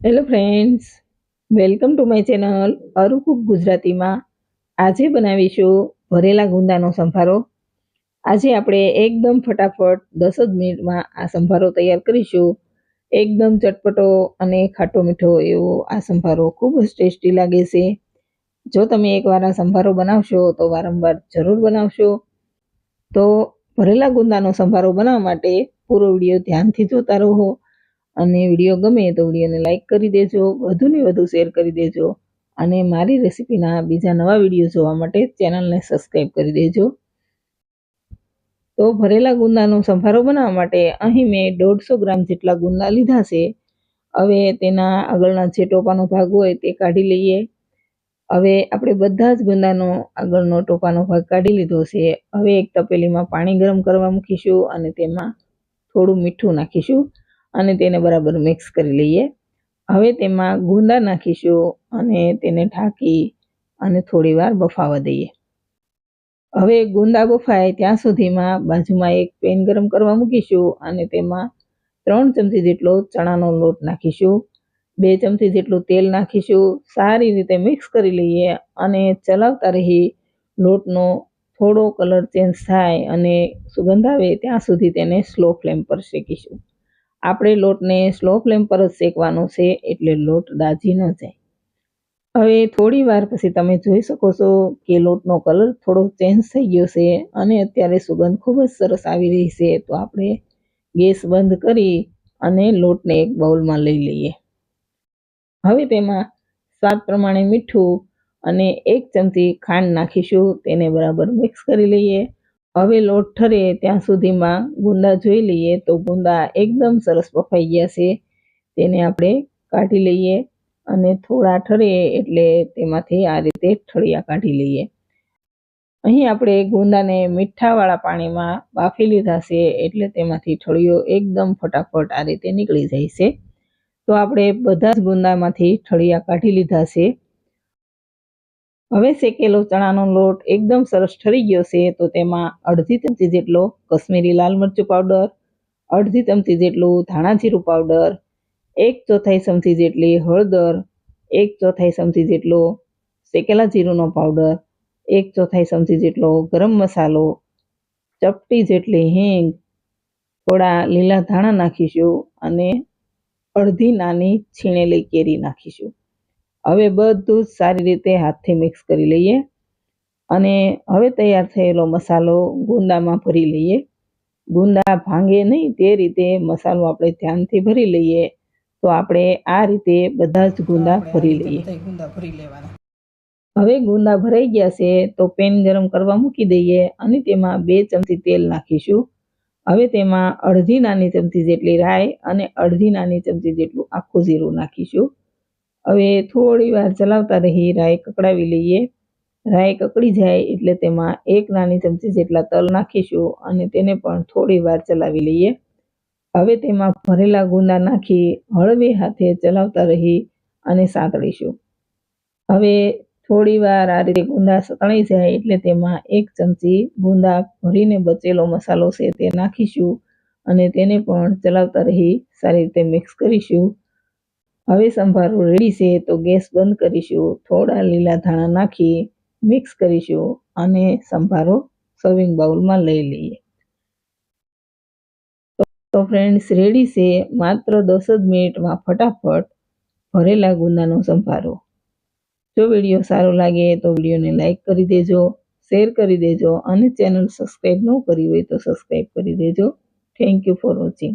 Hello friends welcome to my channel અરુકુક ગુજરાતીમાં આજે બનાવીશું ભરેલા ગુંદાનો સંભારો. આજે આપણે એકદમ ફટાફટ દસ જ મિનિટમાં આ સંભારો તૈયાર કરીશું. એકદમ ચટપટો અને ખાટો મીઠો એવો આ સંભારો ખૂબ જ ટેસ્ટી લાગે છે. જો તમે એકવાર આ સંભારો બનાવશો, તો વારંવાર જરૂર બનાવશો. તો ભરેલા ગુંદાનો સંભારો બનાવવા માટે પૂરો વીડિયો ધ્યાનથી જોતા રહો. અને વીડિયો ગમે તો વિડીયોને લાઇક કરી દેજો, વધુને વધુ શેર કરી દેજો અને મારી રેસીપીના બીજા નવા વીડિયો જોવા માટે ચેનલને સબસ્ક્રાઈબ કરી દેજો. તો ભરેલા ગુંદાનો સંભારો બનાવવા માટે અહીં મેં દોઢસો ગ્રામ જેટલા ગુંદા લીધા છે. હવે તેના આગળના જે ટોપાનો ભાગ હોય તે કાઢી લઈએ. હવે આપણે બધા જ ગુંદાનો આગળનો ટોપાનો ભાગ કાઢી લીધો છે. હવે એક તપેલીમાં પાણી ગરમ કરવા મૂકીશું અને તેમાં થોડું મીઠું નાખીશું. અને તેને બરાબર મિક્સ કરી લઈએ. હવે તેમાં ગુંદા નાખીશું અને તેને ઢાંકી અને થોડી વાર બફાવા દઈએ. હવે ગુંદા બફાય ત્યાં સુધીમાં બાજુમાં એક પેન ગરમ કરવા મૂકીશું અને તેમાં ત્રણ ચમચી જેટલો ચણાનો લોટ નાખીશું. બે ચમચી જેટલું તેલ નાખીશું. સારી રીતે મિક્સ કરી લઈએ અને ચલાવતા રહી લોટનો થોડો કલર ચેન્જ થાય અને સુગંધ આવે ત્યાં સુધી તેને સ્લો ફ્લેમ પર શેકીશું. આપણે લોટને સ્લો ફ્લેમ પર જ શેકવાનો છે એટલે લોટ દાજી ન જાય. હવે થોડી વાર પછી તમે જોઈ શકો છો કે લોટનો કલર થોડો ચેન્જ થઈ ગયો છે અને અત્યારે સુગંધ ખૂબ જ સરસ આવી રહી છે. તો આપણે ગેસ બંધ કરી અને લોટને એક બાઉલમાં લઈ લઈએ. હવે તેમાં સ્વાદ પ્રમાણે મીઠું અને એક ચમચી ખાંડ નાખીશું. તેને બરાબર મિક્સ કરી લઈએ. હવે લોટ ઠરે ત્યાં સુધીમાં ગુંદા જોઈ લઈએ તો ગુંદા એકદમ સરસ બફાઈ ગયા છે. તેને આપણે કાઢી લઈએ અને થોડા ઠરે એટલે તેમાંથી આ રીતે ઠળિયા કાઢી લઈએ. અહીં આપણે ગુંદાને મીઠાવાળા પાણીમાં બાફી લીધા છે એટલે તેમાંથી ઠળિયો એકદમ ફટાફટ આ રીતે નીકળી જાય છે. તો આપણે બધા જ ગુંદામાંથી ઠળિયા કાઢી લીધા છે. હવે શેકેલો ચણાનો લોટ એકદમ સરસ ઠરી ગયો છે, તો તેમાં અડધી ચમચી જેટલો કશ્મીરી લાલ મરચું પાવડર અડધી ચમચી જેટલું ધાણા જીરું પાવડર એક ચોથાઈ ચમચી જેટલી હળદર, એક ચોથાઈ ચમચી જેટલો શેકેલા જીરુંનો પાવડર એક ચોથાઈ ચમચી જેટલો ગરમ મસાલો, ચપટી જેટલી હિંગ, થોડા લીલા ધાણા નાખીશું અને અડધી નાની છીણેલી કેરી નાખીશું. હવે બધું જ સારી રીતે હાથથી મિક્સ કરી લઈએ. અને હવે તૈયાર થયેલો મસાલો ગુંદામાં ભરી લઈએ. ગુંદા ભાંગે નહીં તે રીતે મસાલો આપણે ધ્યાનથી ભરી લઈએ. તો આપણે આ રીતે બધા જ ગુંદા ભરી લઈએ. ગુંદા ભરી લેવાના. હવે ગુંદા ભરાઈ ગયા છે તો પેન ગરમ કરવા મૂકી દઈએ અને તેમાં બે ચમચી તેલ નાખીશું. હવે તેમાં અડધી નાની ચમચી જેટલી રાઈ અને અડધી નાની ચમચી જેટલું આખું જીરું નાખીશું. હવે થોડી વાર ચલાવતા રહી રાઈ કકડાવી લઈએ. રાઈ કકડી જાય એટલે તેમાં એક નાની ચમચી જેટલા તલ નાખીશું અને તેને પણ થોડી વાર ચલાવી લઈએ. હવે તેમાં ભરેલા ગુંદા નાખી હળવે હાથે ચલાવતા રહી અને સાંતળીશું. હવે થોડી વાર આ રીતે ગુંદા સતણાઈ જાય એટલે તેમાં એક ચમચી ગુંદા ભરીને બચેલો મસાલો છે તે નાખીશું અને તેને પણ ચલાવતા રહી સારી રીતે મિક્સ કરીશું. હવે સંભારો રેડી છે તો ગેસ બંધ કરીશું, થોડા લીલા ધાણા નાખી મિક્સ કરીશું અને સંભારો સર્વિંગ બાઉલમાં લઈ લઈએ. તો ફ્રેન્ડ્સ રેડી છે, માત્ર દસ જ મિનિટમાં ફટાફટ ભરેલા ગુંદાનો સંભારો. જો વીડિયો સારો લાગે તો વિડીયોને લાઇક કરી દેજો શેર કરી દેજો અને ચેનલ સબસ્ક્રાઈબ ન કરી હોય તો સબસ્ક્રાઈબ કરી દેજો. Thank you for watching